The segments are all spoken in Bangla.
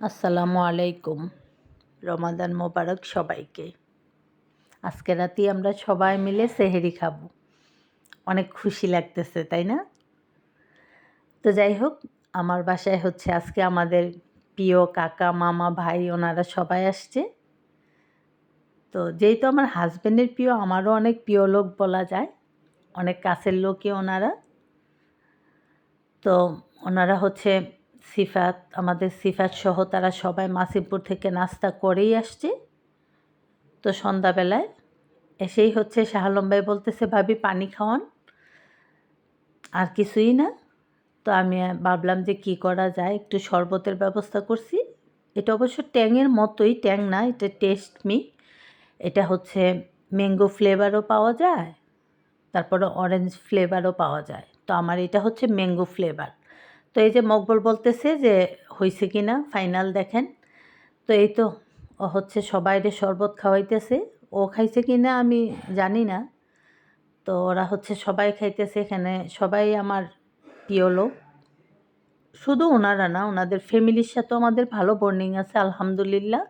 আসসালামু আলাইকুম। রমাদান মোবারক সবাইকে। আজকে রাতে আমরা সবাই মিলে সেহেরি খাব। অনেক খুশি লাগতেছে, তাই না? তো যাই হোক, আমার বাসায় হচ্ছে আজকে আমাদের প্রিয় কাকা, মামা, ভাই ওনারা সবাই আসছে। তো যেহেতু আমার হাজব্যান্ডের প্রিয়, আমারও অনেক প্রিয় লোক বলা যায়। অনেক কাছের লোকই ওনারা। তো ওনারা হচ্ছে সিফাত, আমাদের সিফাত সহ তারা সবাই মাসিমপুর থেকে নাস্তা করেই আসছে। তো সন্ধ্যাবেলায় এসেই হচ্ছে শাহালম ভাই বলতেছে, ভাবি, পানি খাওয়ান। আর কিছুই না। তো আমি ভাবলাম যে কি করা যায়, একটু শরবতের ব্যবস্থা করছি। এটা অবশ্য ট্যাংয়ের মতোই, ট্যাং না, এটা টেস্ট মি। এটা হচ্ছে ম্যাঙ্গো ফ্লেভারও পাওয়া যায়, তারপরে অরেঞ্জ ফ্লেভারও পাওয়া যায়। তো আমার এটা হচ্ছে ম্যাঙ্গো ফ্লেভার। তো এই যে মকবল বলতেছে যে হয়েছে কি না ফাইনাল দেখেন। তো এই তো হচ্ছে সবাইরে শরবত খাওয়াইতেছে। ও খাইছে কি না আমি জানি না। তো ওরা হচ্ছে সবাই খাইতেছে এখানে। সবাই আমার প্রিয় লোক। শুধু ওনারা না, ওনাদের ফ্যামিলির সাথেও আমাদের ভালো বর্নিং আছে, আলহামদুলিল্লাহ।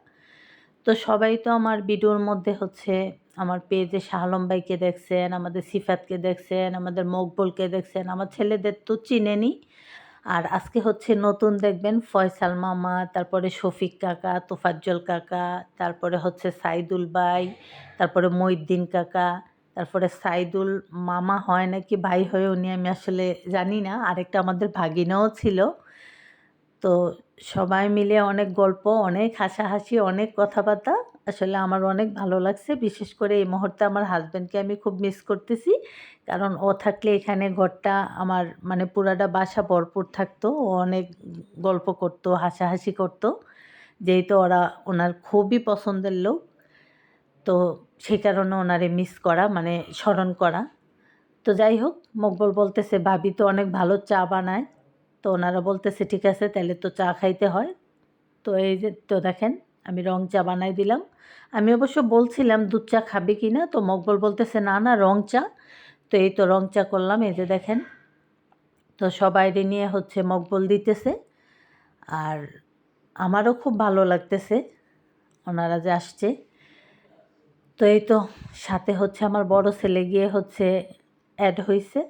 তো সবাই তো আমার ভিডিওর মধ্যে হচ্ছে আমার পেজে শাহলম ভাইকে দেখছেন, আমাদের সিফাতকে দেখছেন, আমাদের মকবলকে দেখছেন। আমার ছেলেদের তো চিনেনি। আর আজকে হচ্ছে নতুন দেখবেন ফয়সাল মামা, তারপরে শফিক কাকা, তোফাজ্জল কাকা, তারপরে হচ্ছে সাইদুল ভাই, তারপরে মহিদ্দিন কাকা, তারপরে সাইদুল মামা হয় নাকি ভাই হয়ে উনি আমি আসলে জানি না। আরেকটা আমাদের ভাগিনাও ছিল। তো সবাই মিলে অনেক গল্প, অনেক হাসাহাসি, অনেক কথাবার্তা। আসলে আমার অনেক ভালো লাগছে। বিশেষ করে এই মুহূর্তে আমার হাজব্যান্ডকে আমি খুব মিস করতেছি। কারণ ও থাকলে এখানে ঘরটা আমার মানে পুরাটা বাসা ভরপুর থাকতো। ও অনেক গল্প করতো, হাসাহাসি করতো। যেহেতু ওরা ওনার খুবই পছন্দের লোক। তো সেই কারণে ওনারে মিস করা মানে স্মরণ করা। তো যাই হোক, মকবল বলতেছে, ভাবি তো অনেক ভালো চা বানায়। তো ওনারা বলতেছে, ঠিক আছে, তাহলে তো চা খাইতে হয়। তো এই যে, তো দেখেন আমি রং চা বানাই দিলাম। আমি অবশ্য বলছিলাম, দুধ চা খাবে কি না? তো মকবল বলতেছে, না না, রং চা। তো এই তো রং চা করলাম, এই যে দেখেন। তো সবাইরে নিয়ে হচ্ছে মকবল দিতেছে। আর আমারও খুব ভালো লাগতেছে, ওনারা যে আসছে। তো এই তো সাথে হচ্ছে আমার বড় ছেলে গিয়ে হচ্ছে অ্যাড হয়েছে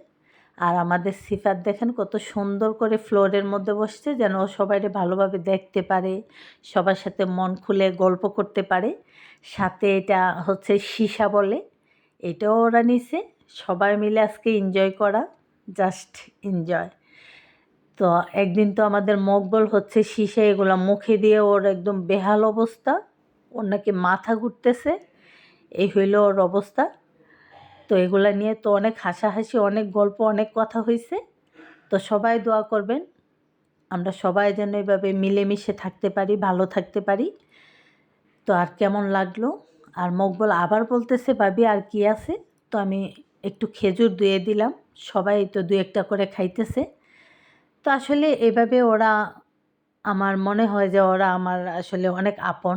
আর আমাদের সিফাত দেখেন কত সুন্দর করে ফ্লোরের মধ্যে বসছে যেন ও সবাইরে ভালোভাবে দেখতে পারে, সবার সাথে মন খুলে গল্প করতে পারে। সাথে এটা হচ্ছে সীসা বলে, এটাও ওরা নিছে, সবাই মিলে আজকে এনজয় করা জাস্ট এনজয় তো একদিন তো আমাদের মকবল হচ্ছে সীসা, এগুলো মুখে দিয়ে ওর একদম বেহাল অবস্থা, ওর নাকি মাথা ঘুরতেছে, এই হইল ওর অবস্থা। তো এগুলা নিয়ে তো অনেক হাসাহাসি, অনেক গল্প, অনেক কথা হয়েছে তো সবাই দোয়া করবেন। আমরা সবাই যেন এভাবে মিলেমিশে থাকতে পারি, ভালো থাকতে পারি। তো আর কেমন লাগল? আর মকবল আবার বলতেছে, ভাবি, আর কি আছে? তো আমি একটু খেজুর ধুয়ে দিলাম। সবাই তো দু একটা করে খাইতেছে। তো আসলে এভাবে ওরা, আমার মনে হয় যে ওরা আমার আসলে অনেক আপন।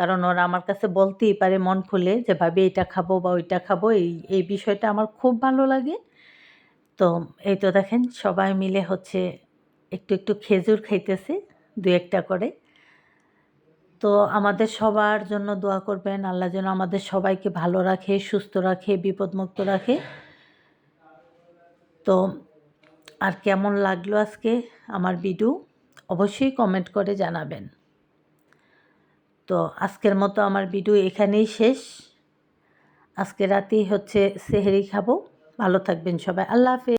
কারণ ওরা আমার কাছে বলতেই পারে, মন খুলে যে, ভাবি এটা খাব বা ওইটা খাব। এই এই বিষয়টা আমার খুব ভালো লাগে। তো এই তো দেখেন, সবাই মিলে হচ্ছে একটু একটু খেজুর খাইতেছে দু একটা করে। তো আমাদের সবার জন্য দোয়া করবেন, আল্লাহ যেন আমাদের সবাইকে ভালো রাখে, সুস্থ রাখে, বিপদমুক্ত রাখে। তো আর কেমন লাগল আজকে আমার ভিডিও? অবশ্যই কমেন্ট করে জানাবেন। তো আজকের মতো আমার ভিডিও এখানেই শেষ। আজকে রাতেই হচ্ছে সেহেরি খাব। ভালো থাকবেন সবাই। আল্লাহ হাফেজ।